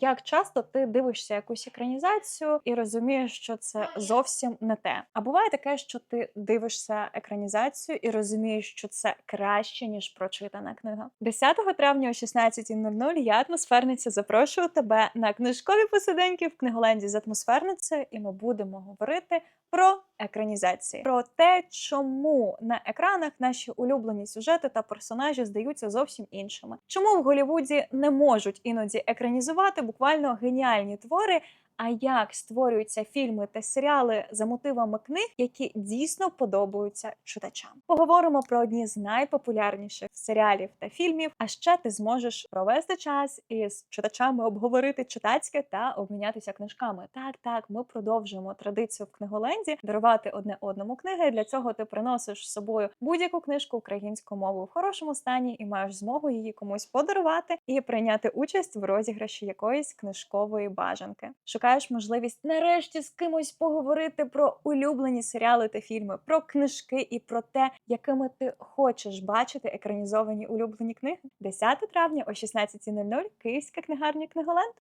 Як часто ти дивишся якусь екранізацію і розумієш, що це зовсім не те? А буває таке, що ти дивишся екранізацію і розумієш, що це краще ніж прочитана книга. 10 травня о 16.00 я атмосферниця запрошую тебе на книжкові посиденьки в книголенді з атмосферницею, і ми будемо говорити про екранізації, про те, чому на екранах наші улюблені сюжети та персонажі здаються зовсім іншими. Чому в Голівуді не можуть іноді екранізувати буквально геніальні твори. А як створюються фільми та серіали за мотивами книг, які дійсно подобаються читачам? Поговоримо про одні з найпопулярніших серіалів та фільмів. А ще ти зможеш провести час із читачами, обговорити читацьке та обмінятися книжками. Так, так, ми продовжуємо традицію в книголенді дарувати одне одному книги. Для цього ти приносиш з собою будь-яку книжку українською мовою в хорошому стані і маєш змогу її комусь подарувати і прийняти участь в розіграші якоїсь книжкової бажанки. Шукаєш можливість нарешті з кимось поговорити про улюблені серіали та фільми, про книжки і про те, якими ти хочеш бачити екранізовані улюблені книги. 10 травня о 16.00 Київська книгарня Книголенд.